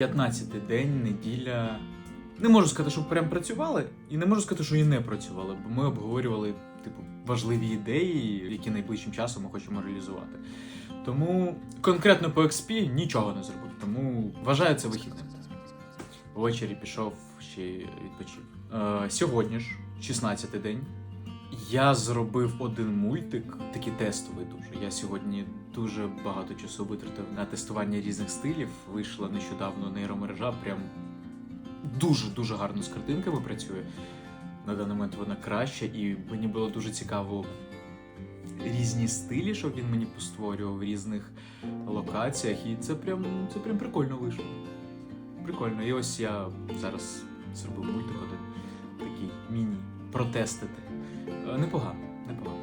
15 день, неділя. Не можу сказати, що прям працювали, і не можу сказати, що і не працювали, бо ми обговорювали типу важливі ідеї, які найближчим часом ми хочемо реалізувати. Тому конкретно по XP нічого не зробив. Тому вважаю це вихідним. Ввечері пішов ще відпочив. Е, сьогодні ж, 16-й день. Я зробив один мультик, такий тестовий дуже. Я сьогодні дуже багато часу витратив на тестування різних стилів. Вийшла нещодавно нейромережа, прям дуже-дуже гарно з картинками працює. На даний момент вона краща, і мені було дуже цікаво різні стилі, щоб він мені постворював в різних локаціях. І це прям, це прям прикольно вийшло. Прикольно. І ось я зараз зробив мультик один такий міні протестити. Е, Непогано, непогано.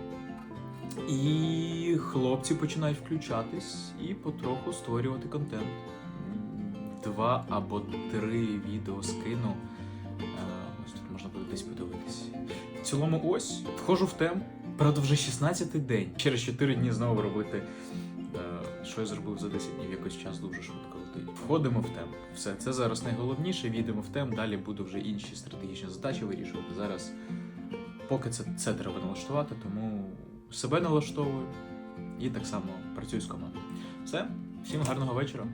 І хлопці починають включатись і потроху створювати контент. Два або три відео скину. Е, Ось тут можна буде десь подивитись. В цілому, ось, входжу в тему. Правда, вже 16-й день. Через 4 дні знову робити. е, Що я зробив за 10 днів, якось час дуже швидко летить. Входимо в тему. Все, це зараз найголовніше. Війдемо в тему. Далі буду вже інші стратегічні задачі вирішувати. Зараз поки це, це треба налаштувати, тому себе налаштовую і так само працюю з командою. Все, всім гарного вечора.